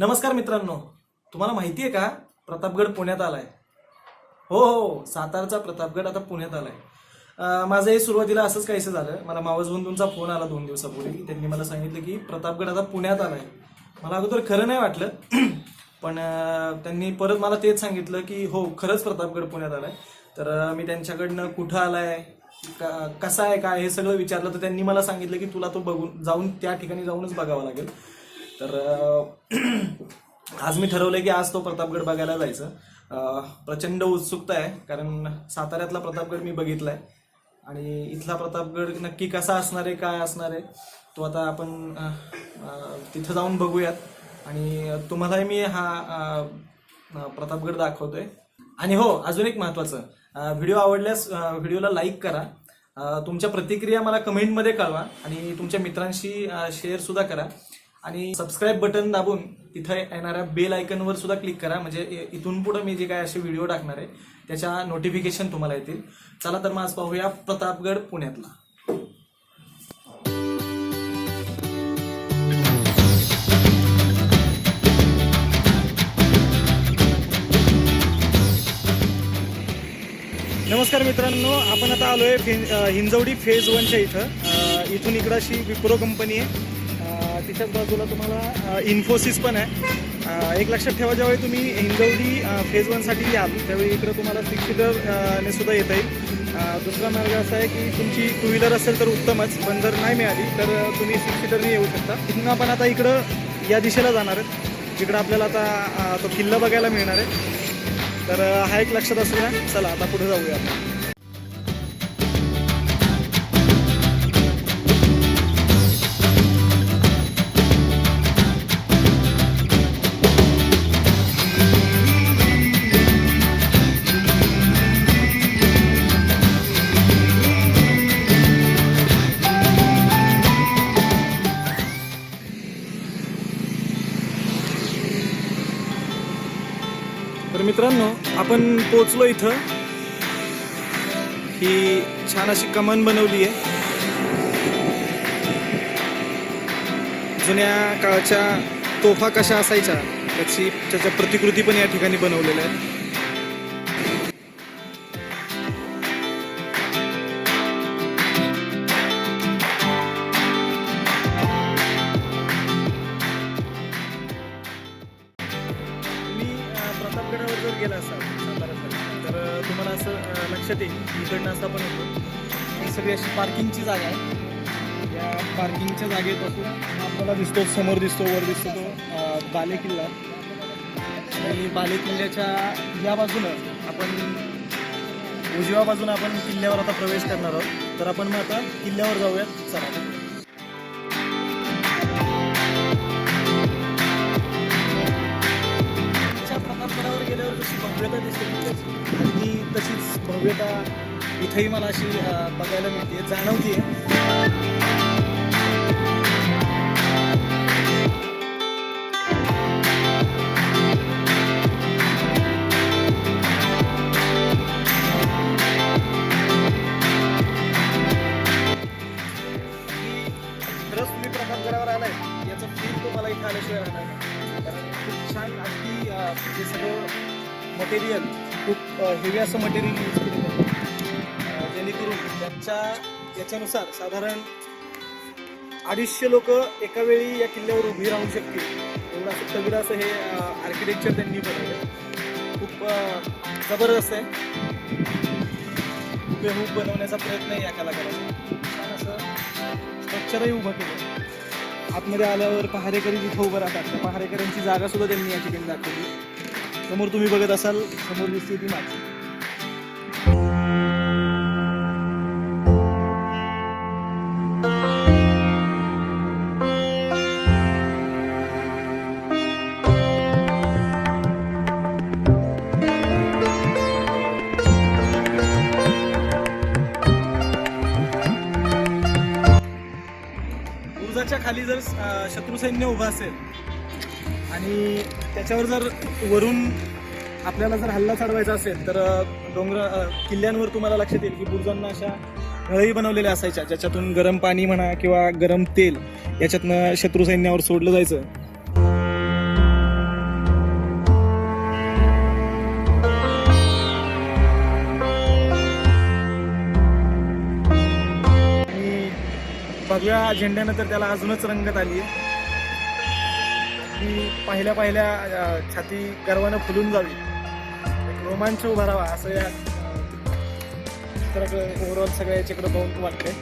नमस्कार मित्रांनो तुम्हाला माहिती आहे का? प्रतापगड पुण्यात आलाय. हो हो सातारचा प्रतापगड आता पुण्यात आलाय. माझं हे सुरुवातीला असंच काहीसं झालं. मला मावस बंधूंचा फोन आला दोन दिवसापूर्वी. त्यांनी मला सांगितलं की प्रतापगड आता पुण्यात आलाय. मला अगोदर खरं नाही वाटलं पण त्यांनी परत मला तेच सांगितलं की हो खरंच प्रतापगड पुण्यात आलाय. तर मी त्यांच्याकडनं कुठं आलाय का- कसा आहे काय हे सगळं विचारलं. तर त्यांनी मला सांगितलं की तुला तो बघून जाऊन त्या ठिकाणी जाऊनच बघावं लागेल. तर आज मी ठरवलंय की आज तो प्रतापगड बघायला जायचं. प्रचंड उत्सुकता आहे कारण साताऱ्यातला प्रतापगड मी बघितलाय. आणि इथला प्रतापगड नक्की कसा असणार आहे काय असणार आहे तो आता आपण तिथं जाऊन बघूयात. आणि तुम्हालाही मी हा प्रतापगड दाखवतोय. आणि हो अजून एक महत्वाचं व्हिडिओ आवडल्यास व्हिडिओला लाईक करा. तुमच्या प्रतिक्रिया मला कमेंटमध्ये कळवा. आणि तुमच्या मित्रांशी शेअरसुद्धा करा. आणि सबस्क्राईब बटन दाबून तिथं येणाऱ्या बेल आयकनवर सुद्धा क्लिक करा. म्हणजे इथून पुढे मी जे काय असे व्हिडिओ टाकणार आहे त्याच्या नोटिफिकेशन तुम्हाला येतील. चला तर मग आज पाहूया प्रतापगड पुण्यातला. नमस्कार मित्रांनो आपण आता आलोय आहे हिंजवडी फेज वनच्या इथं. इथून इकडं अशी विप्रो कंपनी आहे. अ, बाजूला तुम्हाला इन्फोसिस पण आहे. एक लक्षात ठेवा ज्यावेळी तुम्ही हिंजवडी फेज वनसाठी याल त्यावेळी इकडं तुम्हाला सिक्स सीटरने सुद्धा येता येईल. दुसरा मार्ग असा आहे की तुमची टू व्हीलर असेल तर उत्तमच पण जर नाही मिळाली तर तुम्ही सिक्स सीटरने येऊ शकता. तिथून आपण आता इकडं या दिशेला जाणार आहेत. जिकडं आपल्याला आता तो किल्ला बघायला मिळणार आहे. तर हा एक लक्षात असू द्या. चला आता पुढे जाऊया आपण. मित्रांनो आपण पोचलो इथं. ही छान अशी कमान बनवली आहे. जुन्या काळाच्या तोफा कशा असायच्या त्याची त्याच्या प्रतिकृती पण या ठिकाणी बनवलेल्या आहेत. लक्षात येईल इकडनं असं पण होतो. ही सगळी अशी पार्किंगची जागा आहे. या पार्किंगच्या जागेपासून आपल्याला दिसतो समोर दिसतो वर दिसतो तो बालेकिल्ला. बाले किल्ला आणि बाले किल्ल्याच्या या बाजूनं आपण उजव्या बाजूनं आपण किल्ल्यावर आता प्रवेश करणार आहोत. तर आपण मग आता किल्ल्यावर जाऊयात. चला. प्रतापगडावर गेल्यावर जशी भव्यता दिसते. तशीच भव्यता इथंही मला अशी बघायला मिळते जाणवते असं मटेरियल यूज केलेलं आहे. जेणेकरून त्यांच्या याच्यानुसार साधारण अडीचशे लोक एका वेळी या किल्ल्यावर उभी राहू शकतील. एवढं असं तगडं असं हे आर्किटेक्चर त्यांनी बनवलं खूप जबरदस्त आहे. हुबेहूब बनवण्याचा प्रयत्न आहे या कलाकाराचा छान असं स्ट्रक्चरही उभं केलं आतमध्ये आल्यावर पहारेकरी जिथं उभं राहतात. त्या पहारेकऱ्यांची जागा सुद्धा त्यांनी या ठिकाणी दाखवली. समोर तुम्ही बघत असाल समोर दिसते ती माझी खाली जर शत्रू सैन्य उभं असेल आणि त्याच्यावर जर वरून आपल्याला जर हल्ला चढवायचा असेल तर डोंगर किल्ल्यांवर तुम्हाला लक्षात येईल की बुर्जांना अशा नळही बनवलेल्या असायच्या ज्याच्यातून गरम पाणी म्हणा किंवा गरम तेल याच्यातनं शत्रू सैन्यावर सोडलं जायचं. भगव्या झेंड्यानं तर त्याला अजूनच रंगत आली आहे. की पाहिल्या पाहिल्या छाती गर्वानं फुलून जावी. एक रोमांच उभारावा असं या ओव्हरऑल सगळ्या याच्याकडे बघून वाटतंय.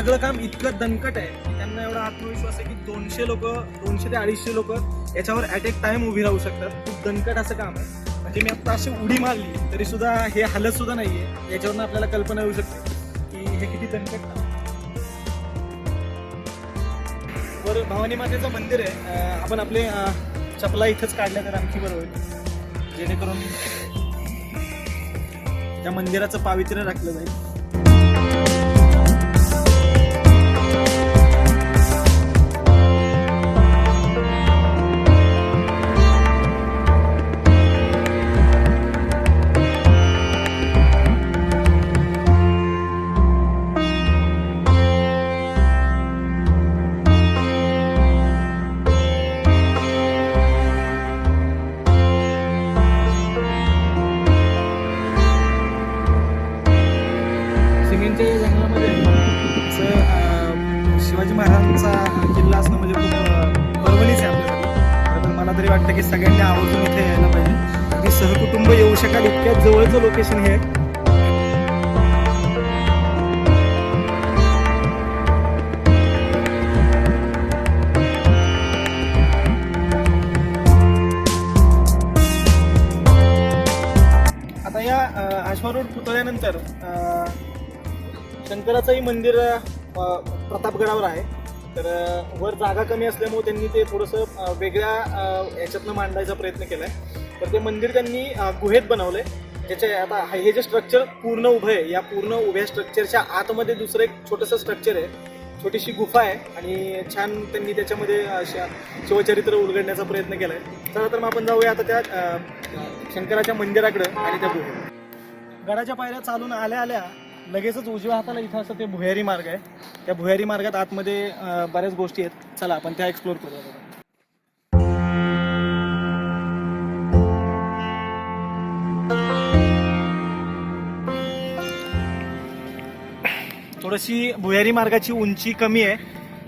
सगळं काम इतकं दणकट आहे त्यांना एवढा आत्मविश्वास आहे की दोनशे लोक दोनशे ते अडीचशे लोक याच्यावर ॲट एक टाइम उभी राहू शकतात. खूप दणकट असं काम आहे. म्हणजे मी आता अशी उडी मारली तरी सुद्धा हे हालत सुद्धा नाहीये. याच्यावरनं आपल्याला कल्पना येऊ शकते की हे किती दणकट काम वर भवानी मातेचं मंदिर आहे. आपण आपले चपला इथंच काढल्या तर आणखी बरं होईल. जेणेकरून त्या मंदिराचं पावित्र्य राखलं जाईल. सगळ्यांनी आवर्जून इथे यायला पाहिजे अगदी सहकुटुंब येऊ शकाल इतक्या जवळचं लोकेशन हे आहे. आता या आश्वा रोड पुतळ्यानंतर शंकराचंही मंदिर प्रतापगडावर आहे तर वर जागा कमी असल्यामुळे त्यांनी ते थोडंसं वेगळ्या ह्याच्यातनं मांडायचा प्रयत्न केला आहे तर ते मंदिर त्यांनी गुहेत गुहेत बनवलंय. त्याचे आता हे जे स्ट्रक्चर पूर्ण उभं आहे या पूर्ण उभ्या स्ट्रक्चरच्या आतमध्ये दुसरं एक छोटंसं स्ट्रक्चर आहे. छोटीशी गुफा आहे आणि छान त्यांनी त्याच्यामध्ये अशा शिवचरित्र उलगडण्याचा प्रयत्न केला आहे चला तर मग आपण जाऊया आता त्या शंकराच्या मंदिराकडे आणि त्या गुहेत. गडाच्या पायऱ्या चालून आल्या आल्या लगेचच उजव्या हाताला इथं असं ते भुयारी मार्ग आहे. त्या भुयारी मार्गात आतमध्ये बऱ्याच गोष्टी आहेत. चला आपण त्या एक्सप्लोर करूया बघा. थोडीशी भुयारी मार्गाची उंची कमी आहे.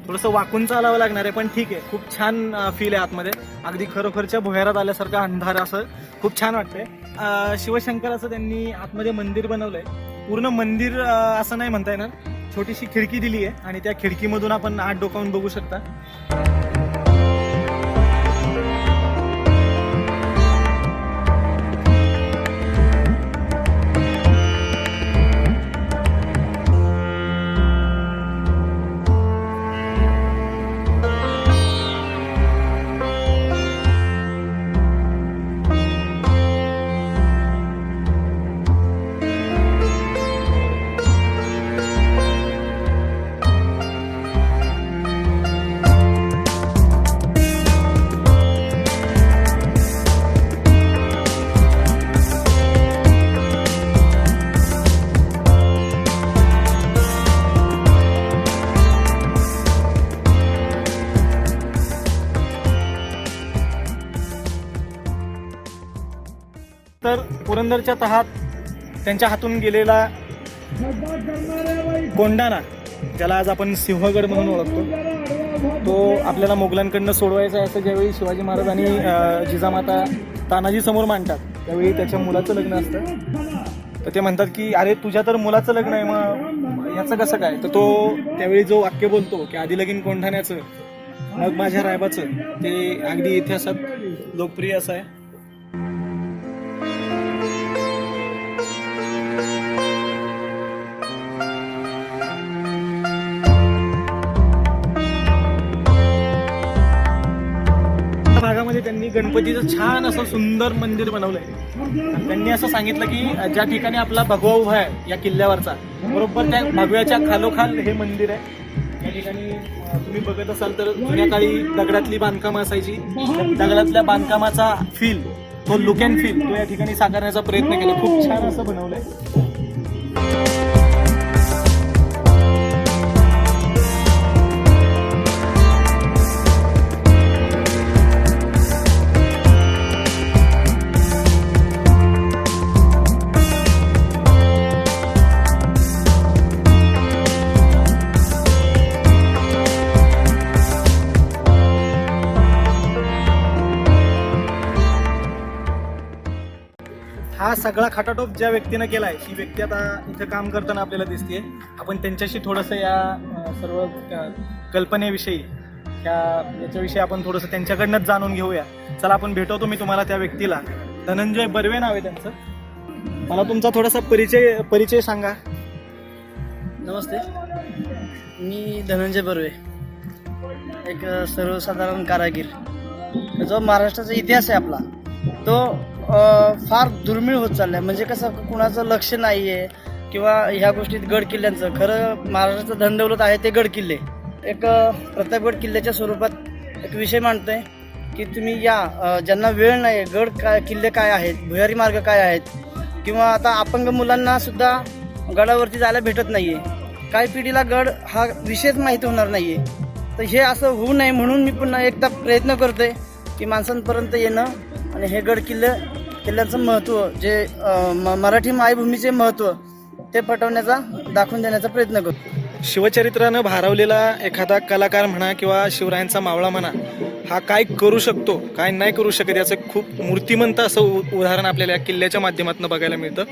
थोडंसं वाकून चालावं लागणार आहे पण ठीक आहे. खूप छान फील आहे आतमध्ये. अगदी खरोखरच्या भुयारात आल्यासारखं अंधार असं खूप छान वाटतंय. अं, शिवशंकराचं त्यांनी आतमध्ये मंदिर बनवलंय. पूर्ण मंदिर असं नाही म्हणता येणार. छोटीशी खिडकी दिली आहे आणि त्या खिडकीमधून आपण आत डोकावून बघू शकता. तर पुरंदरच्या तहात त्यांच्या हातून गेलेला कोंडाणा ज्याला आज आपण सिंहगड म्हणून ओळखतो. तो आपल्याला मोगलांकडनं सोडवायचा आहे असं ज्यावेळी शिवाजी महाराज आणि जिजामाता तानाजी समोर मांडतात त्यावेळी त्याच्या मुलाचं लग्न असतं. तर ते म्हणतात की अरे तुझ्या तर मुलाचं लग्न आहे मग याचं कसं काय? तर तो त्यावेळी जो वाक्य बोलतो की आधी लगीन कोंढाण्याचं मग माझ्या रायबाचं ते अगदी इतिहासात लोकप्रिय असं आहे. त्यांनी गणपतीचं छान असं सुंदर मंदिर बनवलंय. आहे त्यांनी असं सांगितलं की ज्या ठिकाणी आपला भगवा उभा आहे या किल्ल्यावरचा बरोबर त्या भगव्याच्या खालोखाल हे मंदिर आहे. या ठिकाणी तुम्ही बघत असाल तर जुन्या काळी दगडातली बांधकामं असायची. दगडातल्या बांधकामाचा फील तो लुक अँड फील तो या ठिकाणी साकारण्याचा प्रयत्न केला. खूप छान असं बनवलंय. हा सगळा खटाटोप ज्या व्यक्तीनं केलाय ही व्यक्ती आता इथं काम करताना आपल्याला दिसते आपण त्यांच्याशी थोडंसं या सर्व कल्पनेविषयी ह्या याच्याविषयी आपण थोडंसं त्यांच्याकडनंच जाणून घेऊया. चला आपण भेटवतो मी तुम्हाला त्या व्यक्तीला. धनंजय बर्वे नाव आहे त्यांचं. मला तुमचा थोडासा परिचय परिचय सांगा. नमस्ते. मी धनंजय बर्वे. एक सर्वसाधारण कारागीर. जो महाराष्ट्राचा इतिहास आहे आपला तो फार दुर्मिळ होत चाललाय. म्हणजे कसं कुणाचं लक्ष नाही आहे किंवा ह्या गोष्टीत गड किल्ल्यांचं. खरं महाराष्ट्राचं धनदौलत आहे ते गड किल्ले. एक प्रतापगड किल्ल्याच्या स्वरूपात एक विषय मांडतोय की तुम्ही या ज्यांना वेळ नाही आहे गड काय किल्ले काय आहेत भुयारी मार्ग काय आहेत किंवा आता अपंग मुलांना सुद्धा गडावरती जायला भेटत नाही आहे काही पिढीला गड हा विषयच माहीत होणार नाही आहे तर हे असं होऊ नये म्हणून मी पुन्हा एकदा प्रयत्न करतोय की माणसांपर्यंत येणं आणि हे गड किल्ले किल्ल्यांचं महत्त्व जे म- मराठी मायभूमीचे महत्त्व ते पटवण्याचा दाखवून देण्याचा प्रयत्न करतो. शिवचरित्रानं भारावलेला एखादा कलाकार म्हणा किंवा शिवरायांचा मावळा म्हणा हा काय करू शकतो काय नाही करू शकत याचं खूप मूर्तिमंत असं उ- उदाहरण आपल्याला या किल्ल्याच्या माध्यमातून बघायला मिळतं.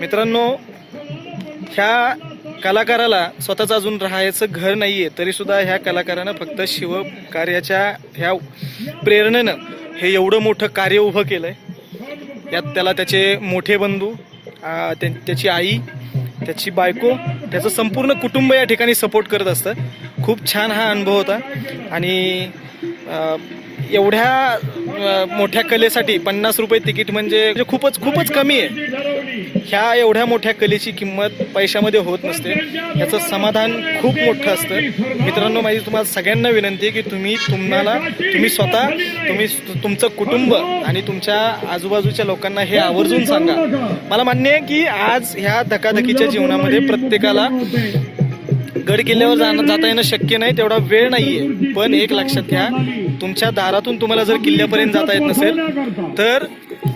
मित्रांनो ह्या कलाकाराला स्वतःचं अजून राहायचं घर नाही आहे तरीसुद्धा ह्या कलाकारानं फक्त शिवकार्याच्या ह्या प्रेरणेनं हे एवढं मोठं कार्य उभं केलं आहे यात त्याला त्याचे मोठे बंधू त्या- त्याची आई त्याची बायको त्याचं संपूर्ण कुटुंब या ठिकाणी सपोर्ट करत असतं. खूप छान हा अनुभव होता. आणि एवढ्या मोठ्या कलेसाठी पन्नास रुपये तिकीट म्हणजे खूपच खूपच कमी आहे. ह्या एवढ्या मोठ्या कलेची किंमत पैशामध्ये होत नसते. याचं समाधान खूप मोठं असतं. मित्रांनो माझी तुम्हाला सगळ्यांना विनंती आहे की तुम्ही तुम्हाला तुम्ही स्वतः तुम्ही तुमचं कुटुंब आणि तुमच्या आजूबाजूच्या लोकांना हे आवर्जून सांगा. मला मान्य आहे की आज ह्या धकाधकीच्या जीवनामध्ये प्रत्येकाला गड किल्ल्यावर जाणं जाता येणं शक्य नाही तेवढा वेळ नाहीये. पण एक लक्षात घ्या तुमच्या दारातून तुम्हाला जर किल्ल्यापर्यंत जाता येत नसेल तर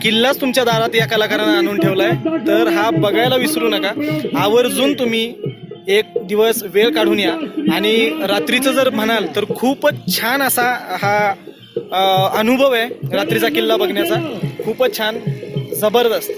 किल्लाच तुमच्या दारात या कलाकारानं आणून ठेवलाय. तर हा बघायला विसरू नका. आवर्जून तुम्ही एक दिवस वेळ काढून या. आणि रात्रीचं जर म्हणाल तर खूपच छान असा हा अनुभव आहे रात्रीचा किल्ला बघण्याचा. खूपच छान जबरदस्त.